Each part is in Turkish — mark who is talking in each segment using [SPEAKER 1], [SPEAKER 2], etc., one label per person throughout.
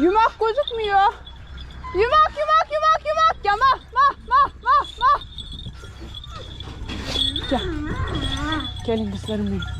[SPEAKER 1] Yumak gözükmüyor. Yumak yumak yumak yumak. Ya mah mah mah mah mah. Gel. Gelin kızlarım benim.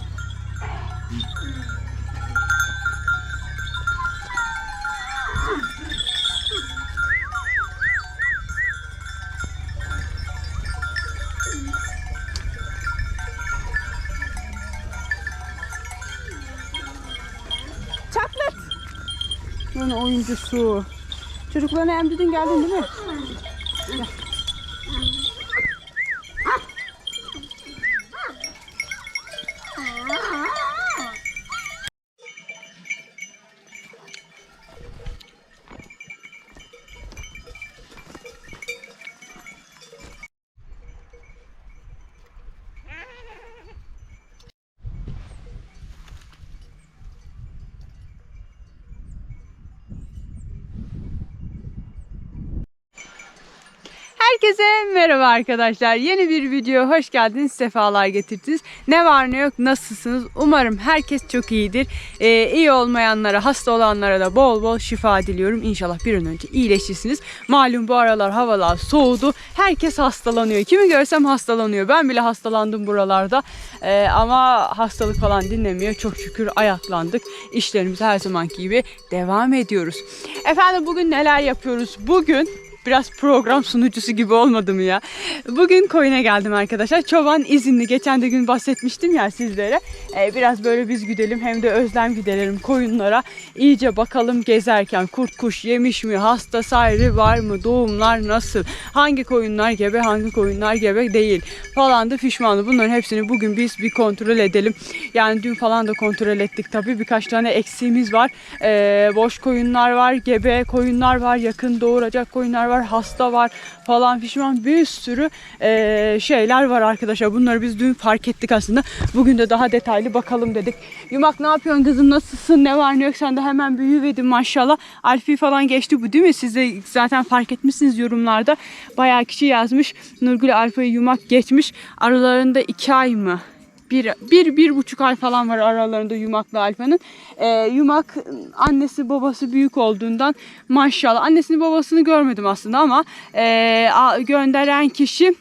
[SPEAKER 1] Oyuncusu. Çocuklarını emdirdin geldin değil mi? Gel. Arkadaşlar. Yeni bir video hoş geldiniz. Sefalar getirdiniz. Ne var ne yok nasılsınız? Umarım herkes çok iyidir. Ee, iyi olmayanlara, hasta olanlara da bol bol şifa diliyorum. İnşallah bir an önce iyileşirsiniz. Malum bu aralar havalar soğudu. Herkes hastalanıyor. Kimi görsem hastalanıyor. Ben bile hastalandım buralarda. Ee, ama hastalık falan dinlemiyor. Çok şükür ayaklandık. İşlerimize her zamanki gibi devam ediyoruz. Efendim bugün neler yapıyoruz? Bugün biraz program sunucusu gibi olmadım ya. Bugün koyuna geldim arkadaşlar. Çoban izinli. Geçen de gün bahsetmiştim ya sizlere. Ee, biraz böyle biz gidelim hem de özlem giderelim koyunlara. İyice bakalım gezerken kurt kuş yemiş mi, hasta sayrı var mı, doğumlar nasıl, hangi koyunlar gebe, hangi koyunlar gebe değil falan da pişmanlı. Bunların hepsini bugün biz bir kontrol edelim. Yani dün falan da kontrol ettik tabii. Birkaç tane eksiğimiz var. Ee, boş koyunlar var, gebe koyunlar var, yakın doğuracak koyunlar var, hasta var falan pişman bir sürü e, şeyler var arkadaşlar. Bunları biz dün fark ettik aslında. Bugün de daha detaylı bakalım dedik. Yumak ne yapıyorsun kızım nasılsın ne var ne yok sen de hemen büyüvedin maşallah. Alfi falan geçti bu değil mi? Siz de zaten fark etmişsiniz yorumlarda. Bayağı kişi yazmış. Nurgül Alfa'yı yumak geçmiş. Aralarında iki ay mı? Bir, bir, bir buçuk ay falan var aralarında Yumak'la Alfa'nın. Ee, Yumak annesi babası büyük olduğundan maşallah. Annesini babasını görmedim aslında ama a- gönderen kişi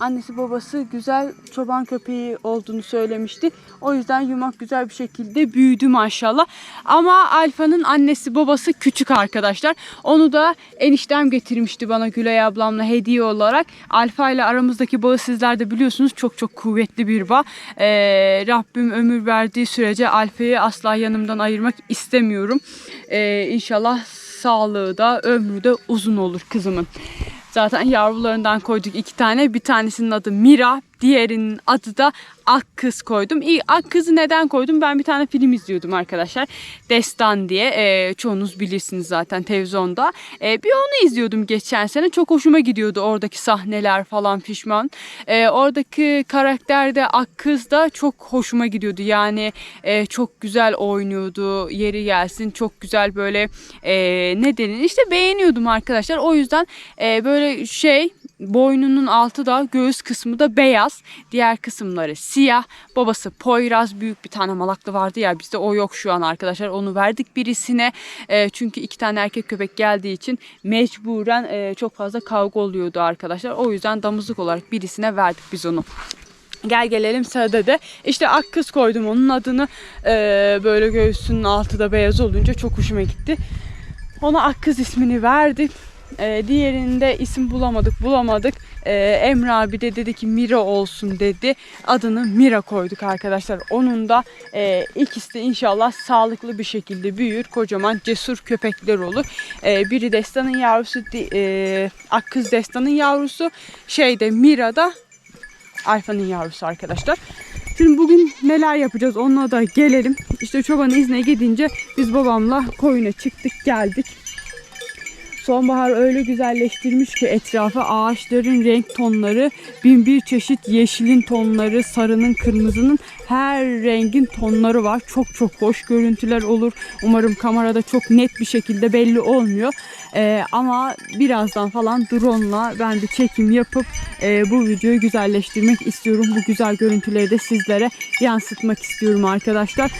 [SPEAKER 1] annesi babası güzel çoban köpeği olduğunu söylemişti. O yüzden yumak güzel bir şekilde büyüdü maşallah. Ama Alfa'nın annesi babası küçük arkadaşlar. Onu da eniştem getirmişti bana Gülay ablamla hediye olarak. Alfa ile aramızdaki bağı sizler de biliyorsunuz çok çok kuvvetli bir bağ. Ee, Rabbim ömür verdiği sürece Alfa'yı asla yanımdan ayırmak istemiyorum. Ee, inşallah sağlığı da ömrü de uzun olur kızımın. Zaten yavrularından koyduk iki tane. Bir tanesinin adı Mira, diğerinin adı da Akkız koydum. İyi, Akkız'ı neden koydum? Ben bir tane film izliyordum arkadaşlar. Destan diye. Ee, çoğunuz bilirsiniz zaten televizyonda. Ee, bir onu izliyordum geçen sene. Çok hoşuma gidiyordu oradaki sahneler falan pişman. Ee, oradaki karakter de Akkız da çok hoşuma gidiyordu. Yani e, çok güzel oynuyordu. Yeri gelsin çok güzel böyle e, ne denir? İşte beğeniyordum arkadaşlar. O yüzden e, böyle şey boynunun altı da göğüs kısmı da beyaz. Diğer kısımları siyah. Babası Poyraz büyük bir tane malaklı vardı ya bizde o yok şu an arkadaşlar. Onu verdik birisine. E, çünkü iki tane erkek köpek geldiği için mecburen e, çok fazla kavga oluyordu arkadaşlar. O yüzden damızlık olarak birisine verdik biz onu. Gel gelelim sırada da işte ak kız koydum onun adını Ee, böyle göğsünün altı da beyaz olunca çok hoşuma gitti. Ona ak kız ismini verdik. Ee, diğerinde isim bulamadık bulamadık. Ee, Emre abi de dedi ki Mira olsun dedi. Adını Mira koyduk arkadaşlar. Onun da e, ikisi de inşallah sağlıklı bir şekilde büyür. Kocaman cesur köpekler olur. Ee, biri Destan'ın yavrusu, e, Akkız Destan'ın yavrusu. Şeyde Mira'da Alfa'nın yavrusu arkadaşlar. Şimdi bugün neler yapacağız onunla da gelelim. İşte çoban izne gidince biz babamla koyuna çıktık geldik. Sonbahar öyle güzelleştirmiş ki etrafı ağaçların renk tonları, bin bir çeşit yeşilin tonları, sarının, kırmızının her rengin tonları var. Çok çok hoş görüntüler olur. Umarım kamerada çok net bir şekilde belli olmuyor. Ee, ama birazdan falan drone'la ben de çekim yapıp e, bu videoyu güzelleştirmek istiyorum. Bu güzel görüntüleri de sizlere yansıtmak istiyorum arkadaşlar.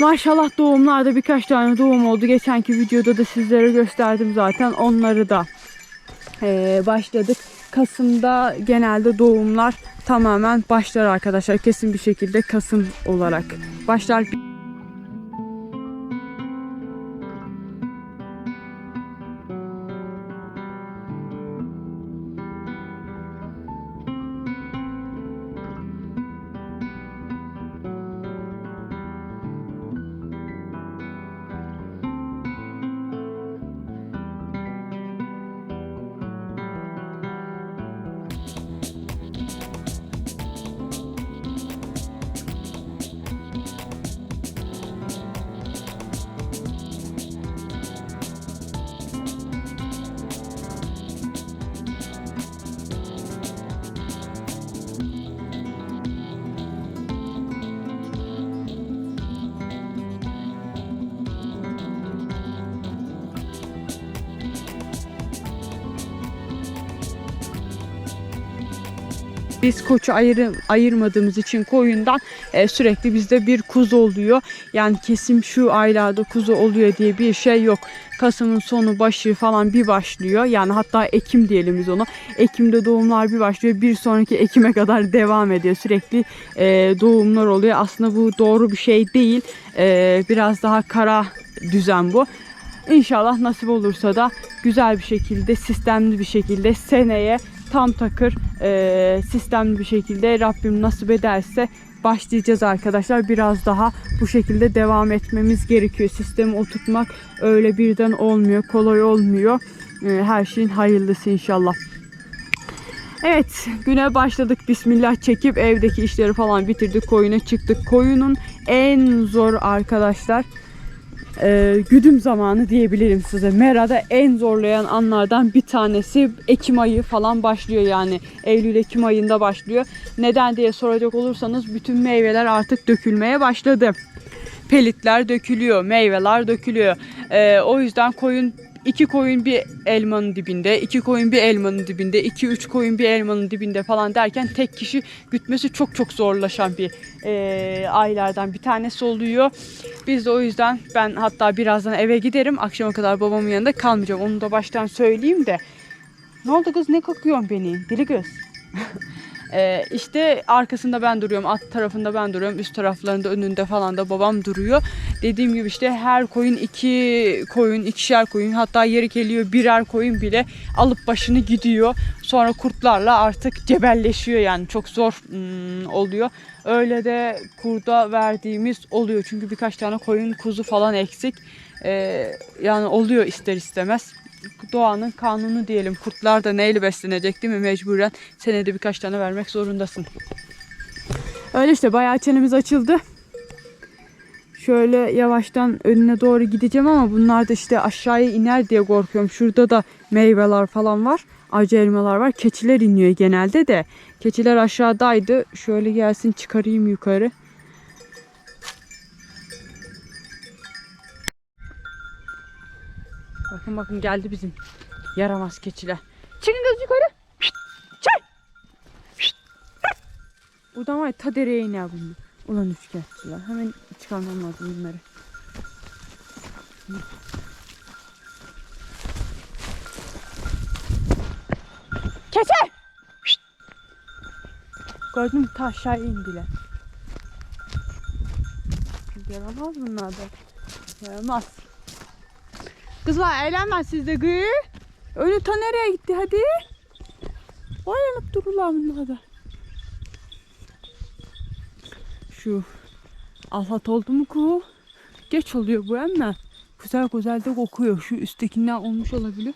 [SPEAKER 1] Maşallah doğumlarda birkaç tane doğum oldu. Geçenki videoda da sizlere gösterdim zaten. Onları da eee, başladık. Kasım'da genelde doğumlar tamamen başlar arkadaşlar. Kesin bir şekilde Kasım olarak başlar. Biz koçu ayırı, ayırmadığımız için koyundan e, sürekli bizde bir kuzu oluyor. Yani kesim şu aylarda kuzu oluyor diye bir şey yok. Kasım'ın sonu başı falan bir başlıyor. Yani hatta Ekim diyelim biz onu. Ekim'de doğumlar bir başlıyor. Bir sonraki Ekim'e kadar devam ediyor. Sürekli e, doğumlar oluyor. Aslında bu doğru bir şey değil. E, biraz daha kara düzen bu. İnşallah nasip olursa da güzel bir şekilde, sistemli bir şekilde seneye tam takır e, sistemli bir şekilde Rabbim nasip ederse başlayacağız arkadaşlar. Biraz daha bu şekilde devam etmemiz gerekiyor. Sistemi oturtmak öyle birden olmuyor, kolay olmuyor. E, her şeyin hayırlısı inşallah. Evet güne başladık bismillah çekip evdeki işleri falan bitirdik koyuna çıktık. Koyunun en zor arkadaşlar e, güdüm zamanı diyebilirim size. Mera'da en zorlayan anlardan bir tanesi Ekim ayı falan başlıyor yani. Eylül-Ekim ayında başlıyor. Neden diye soracak olursanız bütün meyveler artık dökülmeye başladı. Pelitler dökülüyor, meyveler dökülüyor. E, o yüzden koyun iki koyun bir elmanın dibinde, iki koyun bir elmanın dibinde, iki üç koyun bir elmanın dibinde falan derken tek kişi gütmesi çok çok zorlaşan bir e, aylardan bir tanesi oluyor. Biz de o yüzden ben hatta birazdan eve giderim. Akşama kadar babamın yanında kalmayacağım. Onu da baştan söyleyeyim de. Ne oldu kız ne kokuyorsun beni? Dili göz. Ee, işte arkasında ben duruyorum, alt tarafında ben duruyorum, üst taraflarında önünde falan da babam duruyor. Dediğim gibi işte her koyun iki koyun, ikişer koyun hatta yeri geliyor birer koyun bile alıp başını gidiyor. Sonra kurtlarla artık cebelleşiyor yani çok zor hmm, oluyor. Öyle de kurda verdiğimiz oluyor çünkü birkaç tane koyun kuzu falan eksik. Ee, yani oluyor ister istemez doğanın kanunu diyelim. Kurtlar da neyle beslenecek değil mi? Mecburen senede birkaç tane vermek zorundasın. Öyle işte bayağı çenemiz açıldı. Şöyle yavaştan önüne doğru gideceğim ama bunlar da işte aşağıya iner diye korkuyorum. Şurada da meyveler falan var. Acı elmalar var. Keçiler iniyor genelde de. Keçiler aşağıdaydı. Şöyle gelsin çıkarayım yukarı. Bakın bakın geldi bizim yaramaz keçiler. Çıkın kız yukarı. Çay. Buradan var ta dereye iner bunlar. Ulan üçkağıtçılar. Hemen çıkarmam lazım bunları. Keçi! Gördün mü ta aşağı indiler. Yaramaz bunlar da. Yaramaz. Kızlar eğlenmez sizde gı. Öyle ta nereye gitti hadi. Oyalanıp dururlar bunlar da. Şu alhat oldu mu ku? Geç oluyor bu ama güzel güzel de kokuyor. Şu üsttekinden olmuş olabilir.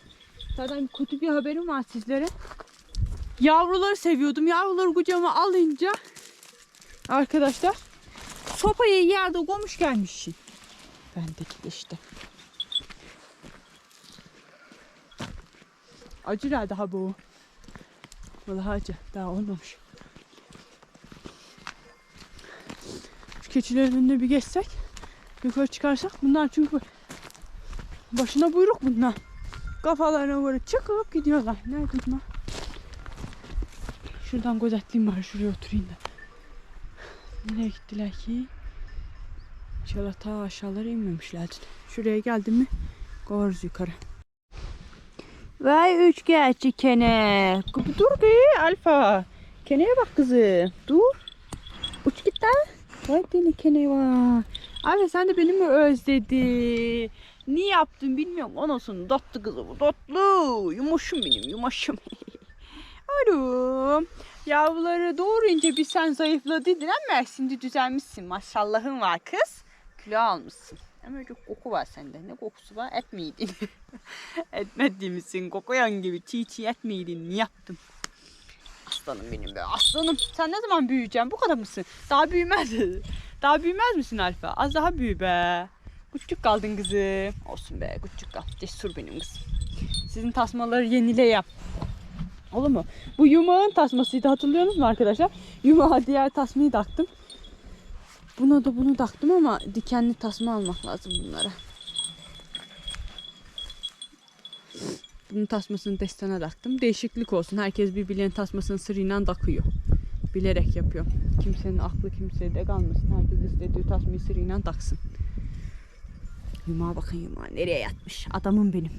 [SPEAKER 1] Zaten kötü bir haberim var sizlere. Yavruları seviyordum. Yavruları kucağıma alınca arkadaşlar sopayı yerde koymuş gelmişim. Bendeki de işte. Acı ne daha bu? Vallahi acı. Daha olmamış. Şu keçilerin önüne bir geçsek. Yukarı çıkarsak. Bunlar çünkü başına buyruk bunlar. Kafalarına böyle çıkıp gidiyorlar. Nerede bunlar? Şuradan gözetleyeyim bari. Şuraya oturayım da. Nereye gittiler ki? İnşallah ta aşağılara inmemişlerdir. Şuraya geldim mi kovarız yukarı. Vay üç gerçi kene. Dur be Alfa. Keneye bak kızım. Dur. Uç git lan. Vay deli kene var. Abi sen de beni mi özledin? Niye yaptın bilmiyorum. Anasını tatlı kızım. Tatlı. Yumuşum benim yumuşum. Oğlum. Yavruları doğurunca bir sen zayıfladın ama şimdi düzelmişsin. Maşallahın var kız. Kilo almışsın. Ama çok koku var sende. Ne kokusu var? Et miydin? Etmedi misin? Kokoyan gibi çiğ çiğ et miydin? Ne yaptım? Aslanım benim be aslanım. Sen ne zaman büyüyeceksin? Bu kadar mısın? Daha büyümez. Daha büyümez misin Alfa? Az daha büyü be. Küçük kaldın kızım. Olsun be küçük kal. Cesur benim kızım. Sizin tasmaları yenile yap. Olur mu? Bu yumağın tasmasıydı hatırlıyor musunuz arkadaşlar? Yumağa diğer tasmayı taktım. Buna da bunu taktım ama dikenli tasma almak lazım bunlara. Bunun tasmasını destana taktım. Değişiklik olsun. Herkes birbirlerinin tasmasını sırıyla takıyor. Bilerek yapıyorum. Kimsenin aklı kimsede kalmasın. Herkes istediği tasmayı sırıyla taksın. Yumağa bakın yumağa. Nereye yatmış? Adamım benim.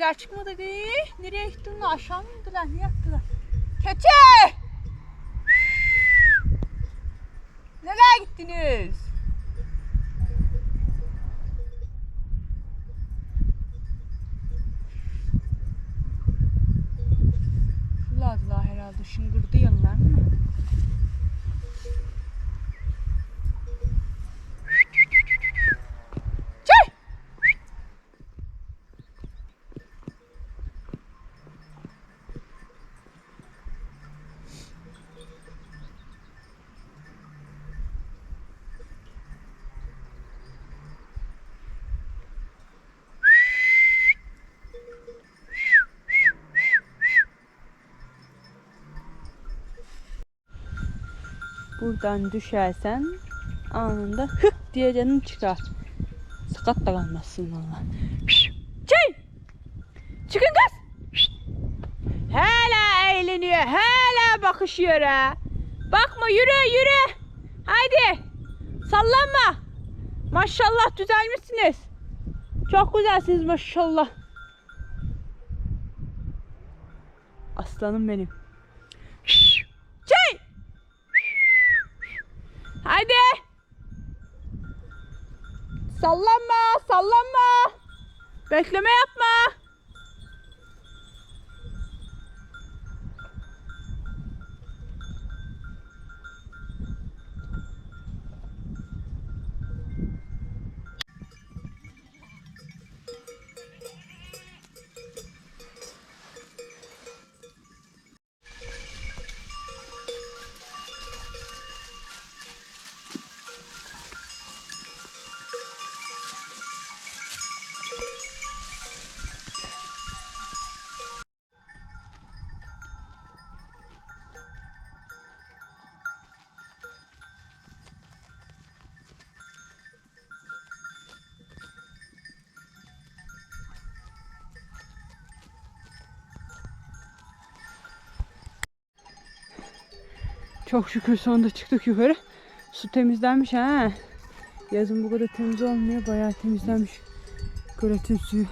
[SPEAKER 1] Keçiler çıkmadı be. Nereye gittiler? Aşağı mı indiler? Ne yaptılar? Keçi! Nereye gittiniz? Şuralardılar herhalde. Şıngırdı yanlar mı? Çay! Buradan düşersen anında hık diye canın çıkar. Sakat da kalmazsın valla. Çay! Çıkın kız! Hala eğleniyor. Hala bakışıyor ha. Bakma yürü yürü. Haydi. Sallanma. Maşallah düzelmişsiniz. Çok güzelsiniz maşallah. Aslanım benim. Çay! Haydi. Sallanma, sallanma. Bekleme yapma. Çok şükür sonunda çıktık yukarı. Su temizlenmiş ha. Yazın bu kadar temiz olmuyor. Bayağı temizlenmiş. Göletin suyu.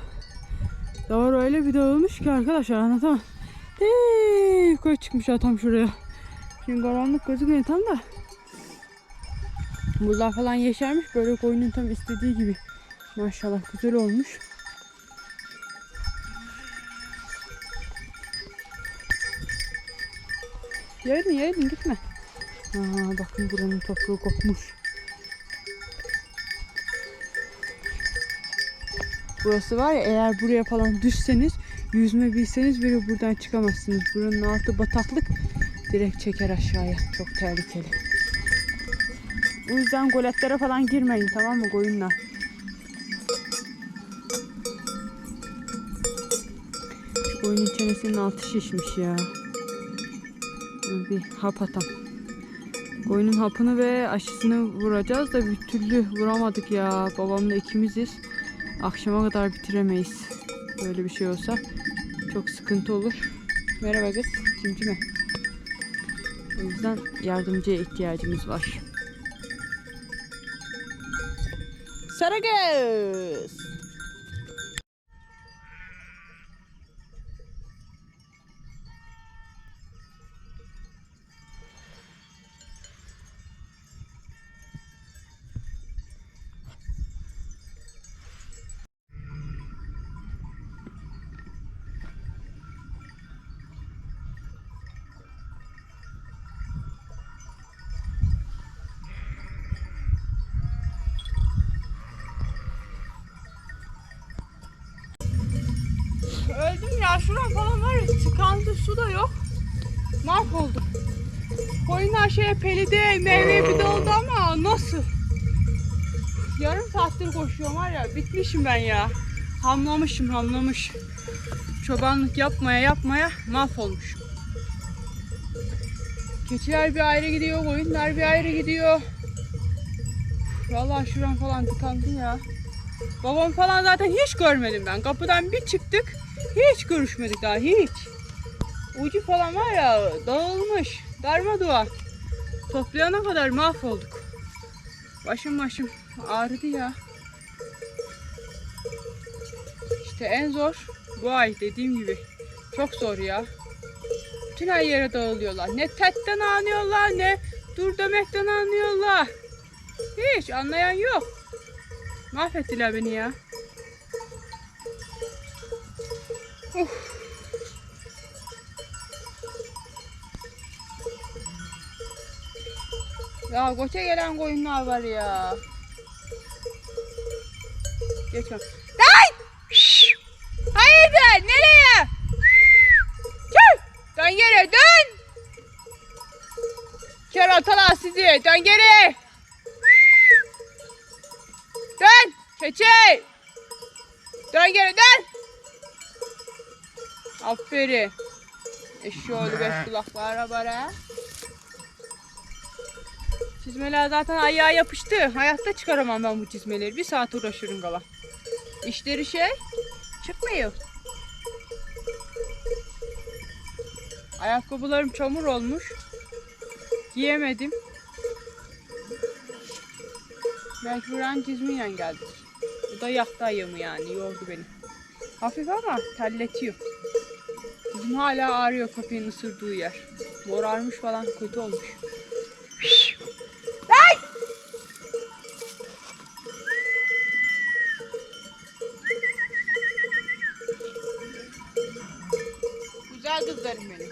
[SPEAKER 1] Doğru öyle bir dağılmış ki arkadaşlar anlatamam. Eee, yukarı çıkmış ya tam şuraya. Şimdi karanlık gözükmüyor tam da. Buralar falan yeşermiş. Böyle koyunun tam istediği gibi. Maşallah güzel olmuş. Yerin yerin gitme. Aa, bakın buranın toprağı kopmuş. Burası var ya eğer buraya falan düşseniz yüzme bilseniz bile buradan çıkamazsınız. Buranın altı bataklık direkt çeker aşağıya. Çok tehlikeli. O yüzden goletlere falan girmeyin tamam mı koyunlar? Şu koyunun çenesinin altı şişmiş ya. Bir hap atam. Koyunun hapını ve aşısını vuracağız da bir türlü vuramadık ya. Babamla ikimiziz. Akşama kadar bitiremeyiz. Böyle bir şey olsa çok sıkıntı olur. Merhaba kız. Cimcime. O yüzden yardımcıya ihtiyacımız var. Saragöz. Öldüm ya falan var ya tıkandı su da yok. Mahvoldum. Koyunlar şeye pelide meyve bir oldu ama nasıl? Yarım saattir koşuyorum var ya bitmişim ben ya. Hamlamışım hamlamış. Çobanlık yapmaya yapmaya mahvolmuşum. Keçiler bir ayrı gidiyor, koyunlar bir ayrı gidiyor. Vallahi şuram falan tıkandı ya. Babam falan zaten hiç görmedim ben. Kapıdan bir çıktık. Hiç görüşmedik daha hiç. Ucu falan var ya dağılmış. Darma duvar. Toplayana kadar mahvolduk. Başım başım ağrıdı ya. İşte en zor bu ay dediğim gibi. Çok zor ya. Bütün her yere dağılıyorlar. Ne tetten anlıyorlar ne dur demekten anlıyorlar. Hiç anlayan yok. Mahvettiler beni ya. Uf. Ya koça gelen koyunlar var ya. Geç bak. Lan! Hayırdır? Nereye? Tüh! Dön geri dön! Keratalar sizi dön geri! Keçi! Dön geri dön! Aferin. Eşşoğlu beş kulaklara bara. Çizmeler zaten ayağa yapıştı. Hayatta çıkaramam ben bu çizmeleri. Bir saat uğraşırım gala. İşleri şey çıkmıyor. Ayakkabılarım çamur olmuş. Giyemedim. Mecburen çizmeyle geldik. Bu da yaktı ayağımı yani. Yordu beni. Hafif ama terletiyor. Dizim hala ağrıyor köpeğin ısırdığı yer. Morarmış falan kötü olmuş. Ay! Güzel kızlarım benim.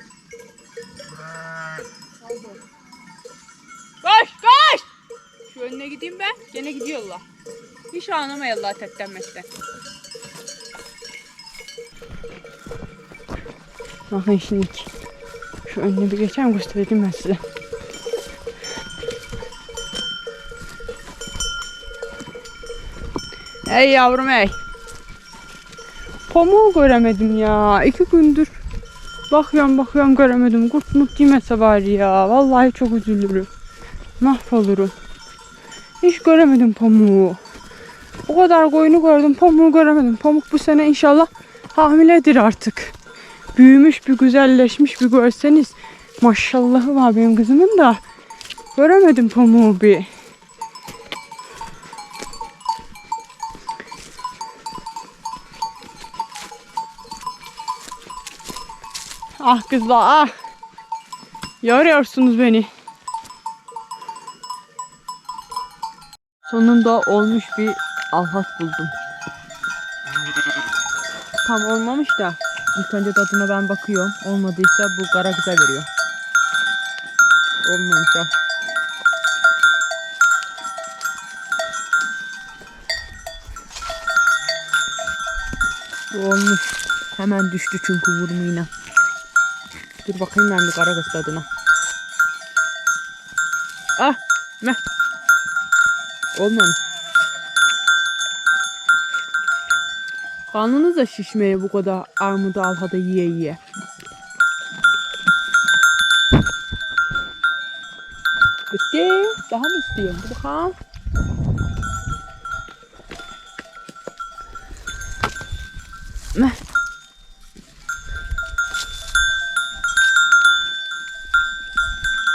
[SPEAKER 1] Koş koş! Şu önüne gideyim ben. Gene gidiyorlar. Hiç anlamayalar teklenmekten. Bakın şimdi şu önüne bir geçen göstereyim ben size. Ey yavrum ey. Pamuğu göremedim ya. İki gündür bakıyorum bakıyorum göremedim. Kurt mut yemese bari ya. Vallahi çok üzülürüm. Mahvolurum. Hiç göremedim pamuğu. O kadar koyunu gördüm pamuğu göremedim. Pamuk bu sene inşallah hamiledir artık. Büyümüş bir güzelleşmiş bir görseniz. Maşallahı var benim kızımın da. Göremedim pamuğu bir. Ah kızlar ah. Yoruyorsunuz beni. Sonunda olmuş bir alhat buldum. Tam olmamış da ilk önce tadına ben bakıyorum. Olmadıysa bu kara güzel veriyor. Olmamış o. Bu olmuş. Hemen düştü çünkü vurmayla. Dur bakayım ben bir kara kız tadına. Ah! Meh. Olmamış. Karnınız da şişmeye bu kadar armudu alhada yiye yiye. Bitti. Daha mı istiyorsun? Dur bakalım.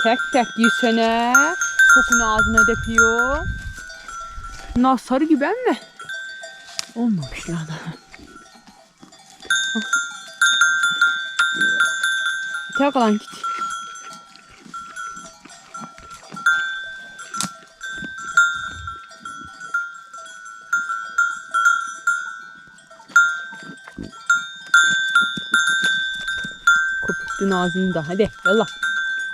[SPEAKER 1] Tek tek yesene. Kokunu ağzına depiyor. Bunlar sarı gibi mi? Olmamış ya Tek lan git. Koputtun ağzını da. Hadi yallah.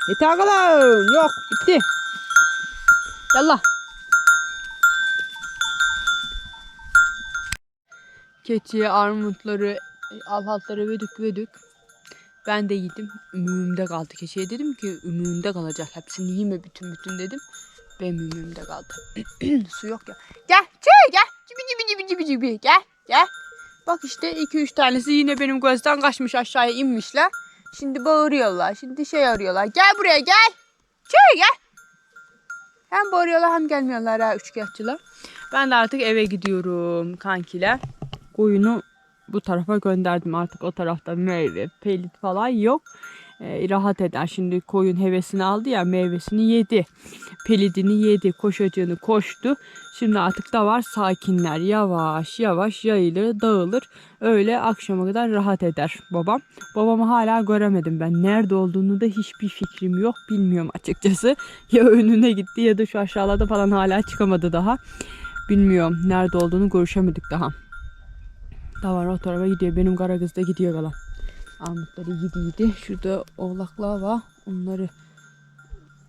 [SPEAKER 1] Yeter kalan. Yok bitti. Yallah. Keçi, armutları, alhatları vedük vedük. Ben de yedim. Ümüğümde kaldı. Keçiye dedim ki ümüğümde kalacak. Hepsini yeme bütün bütün dedim. Benim ümüğümde kaldı. Su yok ya. Gel çay gel. Cibi cibi cibi cibi cibi. Gel gel. Bak işte iki üç tanesi yine benim gözden kaçmış aşağıya inmişler. Şimdi bağırıyorlar. Şimdi şey arıyorlar. Gel buraya gel. Çay gel. Hem bağırıyorlar hem gelmiyorlar ha üçkağıtçılar. Ben de artık eve gidiyorum kankiler. Koyunu bu tarafa gönderdim artık o tarafta meyve, pelit falan yok. Ee, rahat eder. Şimdi koyun hevesini aldı ya meyvesini yedi. Pelidini yedi. Koşacağını koştu. Şimdi artık da var sakinler. Yavaş yavaş yayılır dağılır. Öyle akşama kadar rahat eder babam. Babamı hala göremedim ben. Nerede olduğunu da hiçbir fikrim yok. Bilmiyorum açıkçası. Ya önüne gitti ya da şu aşağılarda falan hala çıkamadı daha. Bilmiyorum. Nerede olduğunu görüşemedik daha. Da var o tarafa gidiyor. Benim kara kız da gidiyor kalan. Armutları yedi yedi. Şurada oğlaklar var. Onları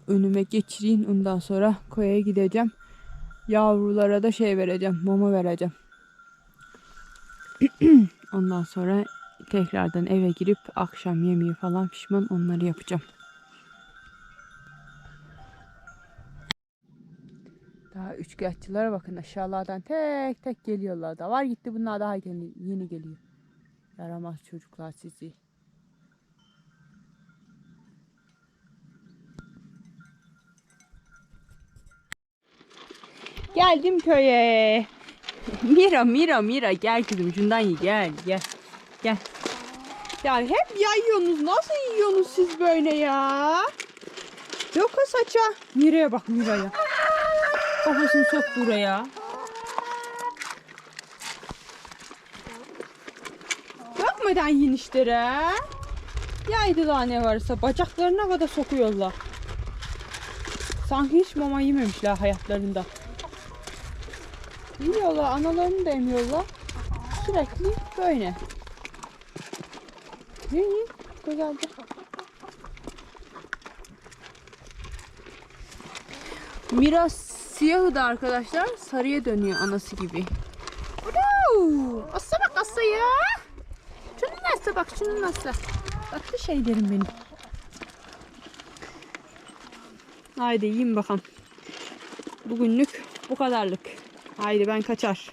[SPEAKER 1] önüme geçireyim. Ondan sonra koya gideceğim. Yavrulara da şey vereceğim. Mama vereceğim. Ondan sonra tekrardan eve girip akşam yemeği falan pişman onları yapacağım. Üçkağıtçılara bakın aşağılardan tek tek geliyorlar da var gitti bunlar daha yeni, yeni geliyor. Yaramaz çocuklar sizi. Geldim köye. Mira Mira Mira gel kızım şundan ye gel gel. Gel. Ya hep yayıyorsunuz. Nasıl yiyorsunuz siz böyle ya? Yok saça. Mira'ya bak Mira'ya. Kafasını sok buraya. Dökmeden yiyin işlere. Yaydılar ne varsa bacaklarına kadar sokuyorlar. Sanki hiç mama yememişler hayatlarında. Yiyorlar, analarını da emiyorlar. Sürekli böyle. Yiyin yiyin. Güzelce. Miras siyahı da arkadaşlar sarıya dönüyor anası gibi. Assa bak assa ya. Şunun nasıl bak şunun nasıl. Tatlı şeylerim benim. Haydi yiyin bakalım. Bugünlük bu kadarlık. Haydi ben kaçar.